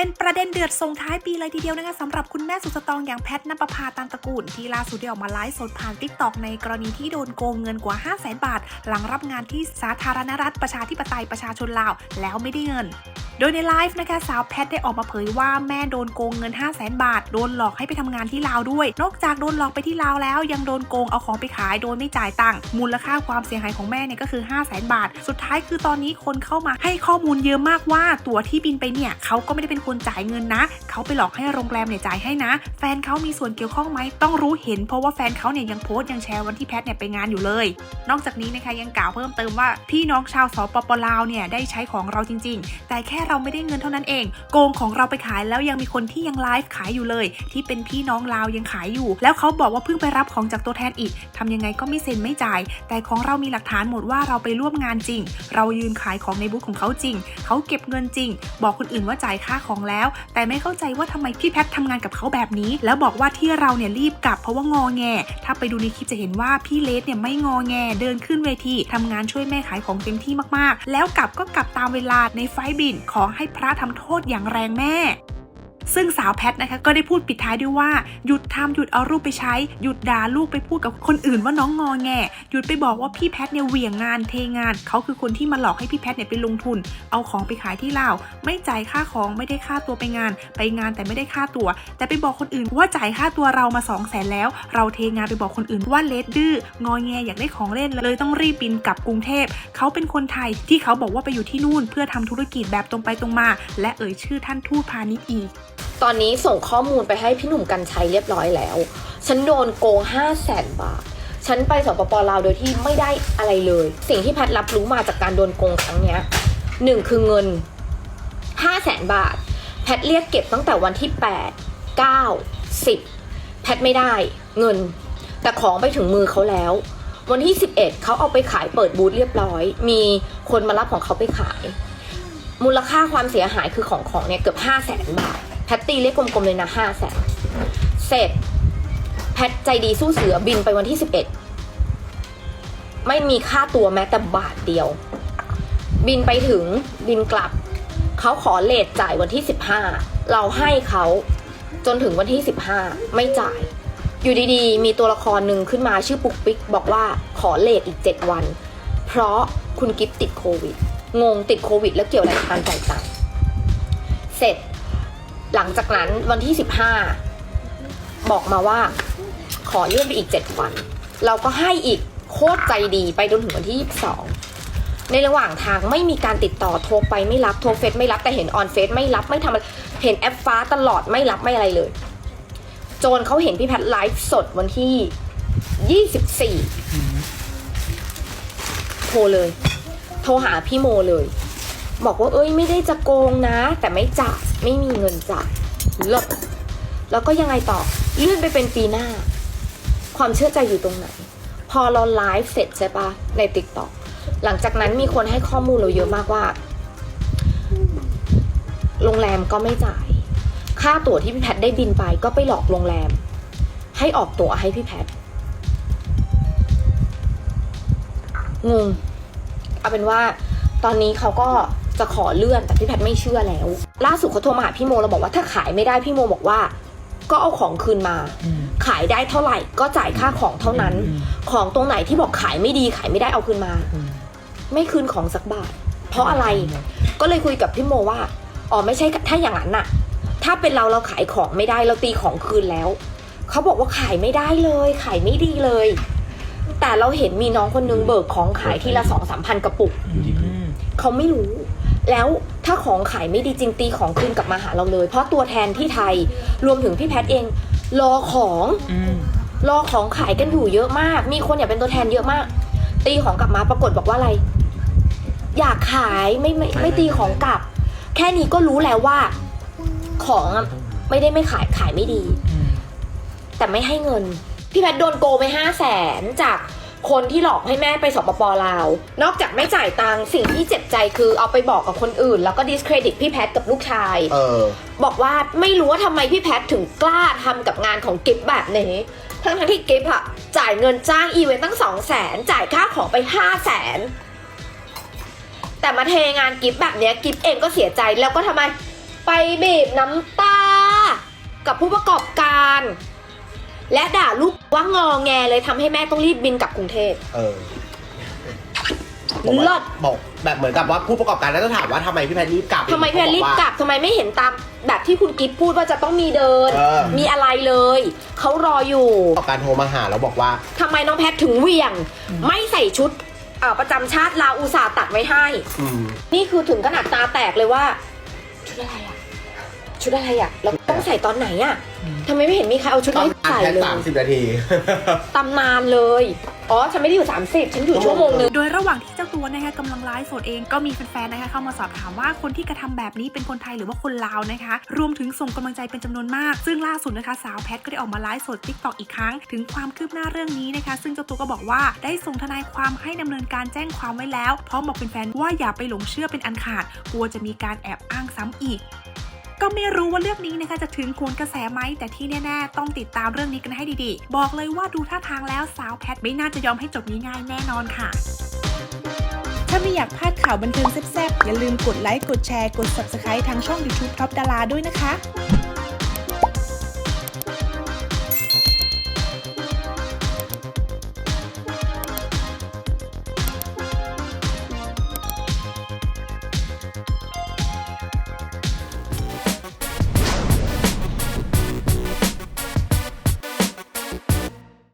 เป็นประเด็นเดือดส่งท้ายปีเลยทีเดียวนะคะสำหรับคุณแม่สุดสตองอย่างแพทนปภาตันตระกูล ที่ล่าสุดได้ออกมาไลฟ์สดผ่านติ๊กตอกในกรณีที่โดนโกงเงินกว่า 5 0 0แสนบาท หลังรับงานที่สาธารณรัฐประชาธิปไตยประชาชนลาว แล้วไม่ได้เงิน โดยในไลฟ์นะคะสาวแพทได้ออกมาเผยว่าแม่โดนโกงเงิน 5 0 0แสนบาท โดนหลอกให้ไปทำงานที่ลาวด้วย นอกจากโดนหลอกไปที่ลาวแล้วยังโดนโกงเอาของไปขายโดยไม่จ่ายตังค์มูลค่าความเสียหายของแม่เนี่ยก็คือ 5 0 0แสนบาท สุดท้ายคือตอนนี้คนเข้ามาให้ข้อมูลเยอะมากว่าตั๋วที่บินไปเนี่ยเขาก็ไม่ได้เป็นคนจ่ายเงินนะ เขาไปหลอกให้โรงแรมเนี่ยจ่ายให้นะ แฟนเขามีส่วนเกี่ยวข้องไหมต้องรู้เห็นเพราะว่าแฟนเขาเนี่ยยังโพสต์ยังแชร์วันที่แพทเนี่ยไปงานอยู่เลย นอกจากนี้นะคะยังกล่าวเพิ่มเติมว่าพี่น้องชาวสปปลาวเนี่ยได้ใช้ของเราจริง ๆ แต่แค่เราไม่ได้เงินเท่านั้นเอง โกงของเราไปขายแล้วยังมีคนที่ยังไลฟ์ขายอยู่เลย ที่เป็นพี่น้องลาวยังขายอยู่ แล้วเขาบอกว่าเพิ่งไปรับของจากตัวแทนอีกทำยังไงก็ไม่เซ็นไม่จ่าย แต่ของเรามีหลักฐานหมดว่าเราไปร่วมงานจริง เรายืนขายของในบูธของเขาจริง เขาเก็บเงินจริง บอกคนอื่นว่าจ่ายค่าของแล้ว แต่ไม่เข้าใจว่าทำไมพี่แพททำงานกับเขาแบบนี้ แล้วบอกว่าที่เราเนี่ยรีบกลับเพราะว่างอแง ถ้าไปดูในคลิปจะเห็นว่าพี่เลสเนี่ยไม่งอแง เดินขึ้นเวทีทำงานช่วยแม่ขายของเต็มที่มากๆ แล้วกลับก็กลับตามเวลาในไฟบินขให้พระทำโทษอย่างแรงแม่ ซึ่งสาวแพทนะคะก็ได้พูดปิดท้ายด้วยว่าหยุดทำหยุดเอารูปไปใช้ หยุดด่าลูกไปพูดกับคนอื่นว่าน้องงอแงหยุดไปบอกว่าพี่แพทเนี่ยเหวี่ยงงานเทงาน เขาคือคนที่มาหลอกให้พี่แพทเนี่ยไปลงทุน เอาของไปขายที่ลาว ไม่จ่ายค่าของไม่ได้ค่าตัวไปงาน ไปงานแต่ไม่ได้ค่าตัว แต่ไปบอกคนอื่นว่าจ่ายค่าตัวเรามา2 0 0แสนแล้ว เราเทงานไปบอกคนอื่นว่าเลดดื้องอแงอยากได้ของเล่นเลยต้องรีบบินกลับกรุงเทพเขาเป็นคนไทยที่เขาบอกว่าไปอยู่ที่นู่น เพื่อทำธุรกิจแบบตรงไปตรงมา และเอ่ยชื่อท่านทูตพาณิชย์อีกตอนนี้ส่งข้อมูลไปให้พี่หนุ่มกัญชัยเรียบร้อยแล้ว ฉันโดนโกง 5 0 0แสนบาท ฉันไปสปปลาวโดยที่ไม่ได้อะไรเลย สิ่งที่แพทรับรู้มาจากการโดนโกงครั้งเนี้ยหนึ่งคือเงิน 5 0 0แสนบาท แพทเรียกเก็บตั้งแต่วันที่ 8 9 10 แพทไม่ได้เงิน แต่ของไปถึงมือเขาแล้ว วันที่ 11เขาเอาไปขายเปิดบูธเรียบร้อย มีคนมารับของเขาไปขาย มูลค่าความเสียหายคือของของเนี่ยเกือบ 5 0 0แสนบาท แพตตี้เรียกกลมๆเลยนะ5 0 0แสนเสร็จแพทใจดีสู้เสือบินไปวันที่11ไม่มีค่าตัวแม้แต่บาทเดียว บินไปถึงบินกลับ เขาขอเลทจ่ายวันที่15เราให้เขาจนถึงวันที่15ไม่จ่าย อยู่ดีๆ มีตัวละครหนึ่งขึ้นมาชื่อปุ๊กปิ๊กบอกว่าขอเลทอีก7วัน เพราะคุณกิฟติดโควิดงงติดโควิด แล้วเกี่ยวอะไรกับการจ่ายตังค์เสร็จ หลังจากนั้นวันที่ 15 บอกมาว่า ขอเลื่อนไปอีก 7 วัน เราก็ให้อีกโคตรใจดีไปจนถึงวันที่ 22 ในระหว่างทางไม่มีการติดต่อโทรไปไม่รับโทรเฟซไม่รับแต่เห็นออนเฟซไม่รับไม่ทำอะไรเห็นแอปฟ้าตลอดไม่รับไม่อะไรเลย โจนเขาเห็นพี่แพทไลฟ์สดวันที่ 24 โทรเลย โทรหาพี่โมเลย บอกว่าเอ้ยไม่ได้จะโกงนะ แต่ไม่จ่าย ไม่มีเงินจ่ายลิกแล้วก็ยังไงต่อ เลื่อนไปเป็นปีหน้า ความเชื่อใจอยู่ตรงไหน พอเราไลฟ์เสร็จใช่ปะในติ๊กต็อกหลังจากนั้นมีคนให้ข้อมูลเราเยอะมากว่า โรงแรมก็ไม่จ่าย ค่าตั๋วที่พี่แพทได้บินไปก็ไปหลอกโรงแรม ให้ออกตั๋วให้พี่แพทงงเอาเป็นว่าตอนนี้เขาก็ จะขอเลื่อนแต่พี่แพทย์ไม่เชื่อแล้ว ล่าสุดเขาโทรมาหาพี่โมเราบอกว่าถ้าขายไม่ได้พี่โมบอกว่า ก็เอาของคืนมา ขายได้เท่าไหร่ก็จ่ายค่าของเท่านั้น ของตรงไหนที่บอกขายไม่ดีขายไม่ได้เอาคืนมา ไม่คืนของสักบาท เพราะอะไรก็เลยคุยกับพี่โมว่าอ๋อไม่ใช่ถ้าอย่างนั้นน่ะ ถ้าเป็นเราเราขายของไม่ได้เราตีของคืนแล้วเขาบอกว่าขายไม่ได้เลย ขายไม่ดีเลย แต่เราเห็นมีน้องคนนึงเบิกของขายทีละสองสามพันกระปุกเขาไม่รู้ แล้วถ้าของขายไม่ดีจริงตีของคืนกลับมาหาเราเลย เพราะตัวแทนที่ไทยรวมถึงพี่แพทย์เอง รอของรอของขายกันอยู่เยอะมาก มีคนอยากเป็นตัวแทนเยอะมาก ตีของกลับมาปรากฏบอกว่าอะไร อยากขายไม่ไม่ไม่ตีของกลับ แค่นี้ก็รู้แล้วว่า ของอะไม่ได้ไม่ขายขายไม่ดีแต่ไม่ให้เงิน พี่แพทย์โดนโกงไปห้าแสนจาก คนที่หลอกให้แม่ไปสปปลาว นอกจากไม่จ่ายตังค์สิ่งที่เจ็บใจคือเอาไปบอกกับคนอื่น แล้วก็ดิสเครดิตพี่แพทย์กับลูกชาย เออ บอกว่าไม่รู้ว่าทำไมพี่แพทย์ถึงกล้าทำกับงานของกิฟแบบนี้ ทั้งทั้งๆที่กิฟอะจ่ายเงินจ้างอีเวนต์ตั้งสองแสนจ่ายค่าของไปห้าแสนแต่มาเทงานกิฟแบบเนี้ยกิฟเองก็เสียใจแล้วก็ทำไมไปบีบน้ำตา กับผู้ประกอบการ และด่าลูกว่างอแงเลยทำให้แม่ต้องรีบบินกลับกรุงเทพ เออบอกว่าเลิศ บอกแบบเหมือนกับว่าผู้ประกอบการน่าจะถามว่าทำไมพี่แพทรีบกลับทำไมพี่แพรรีบกลับทำไมไม่เห็นตามแบบที่คุณกิฟพูดว่าจะต้องมีเดิน เออมีอะไรเลย เขารออยู่ผู้ประกอบการโทรมาหาแล้วบอกว่า ทำไมน้องแพทถึงเหวี่ยง ไม่ใส่ชุดเอ่อประจำชาติลาวอุตส่าห์ตัดไว้ให้ อืม นี่คือถึงขนาดตาแตกเลยว่าชุดอะไรอะ ชุดอะไรอะเราต้องใส่ตอนไหนอะทำไมไม่เห็นมีใครเอาชุดต้อนี้งอ่านใส่แค่เลยสามสิบนาทีตำนานเลย อ๋อ ฉันไม่ได้อยู่ 30 ฉันอยู่ชั่วโมงนึงโดยระหว่างที่เจ้าตัวนะคะกำลังไลฟ์สดเองก็มีแฟนๆนะคะเข้ามาสอบถามว่าคนที่กระทำแบบนี้เป็นคนไทยหรือว่าคนลาวนะคะ รวมถึงส่งกำลังใจเป็นจำนวนมาก ซึ่งล่าสุดนะคะ สาวแพทก็ได้ออกมาไลฟ์สดติ๊กตอกอีกครั้ง ถึงความคืบหน้าเรื่องนี้นะคะ ซึ่งเจ้าตัวก็บอกว่าได้ส่งทนายความให้ดำเนินการแจ้งความไว้แล้วพร้อมบอกเป็นแฟนๆว่าอย่าไปหลงเชื่อเป็นอันขาดกลัวจะมีการแอบอ้างซ้ำอีก ก็ไม่รู้ว่าเรื่องนี้นะคะจะถึงโคนกระแสไหมแต่ที่แน่ๆ ต้องติดตามเรื่องนี้กันให้ดีๆ บอกเลยว่าดูท่าทางแล้วสาวแพทไม่น่าจะยอมให้จบง่ายๆแน่นอนค่ะถ้าไม่อยากพลาดข่าวบันเทิงแซ่บๆ อย่าลืมกดไลค์ กดแชร์ กด Subscribe ทางช่อง YouTube Top ดาราด้วยนะคะ